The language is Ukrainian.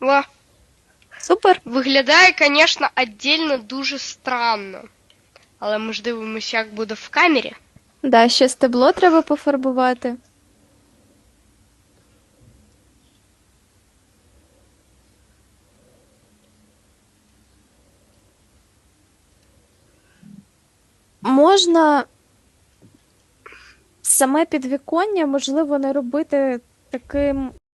Во. Супер. Виглядає, звісно, віддільно дуже странно. Але ми ж дивимося, як буде в камері. Да, ще стебло треба пофарбувати. Можна саме підвіконня, можливо, не робити таким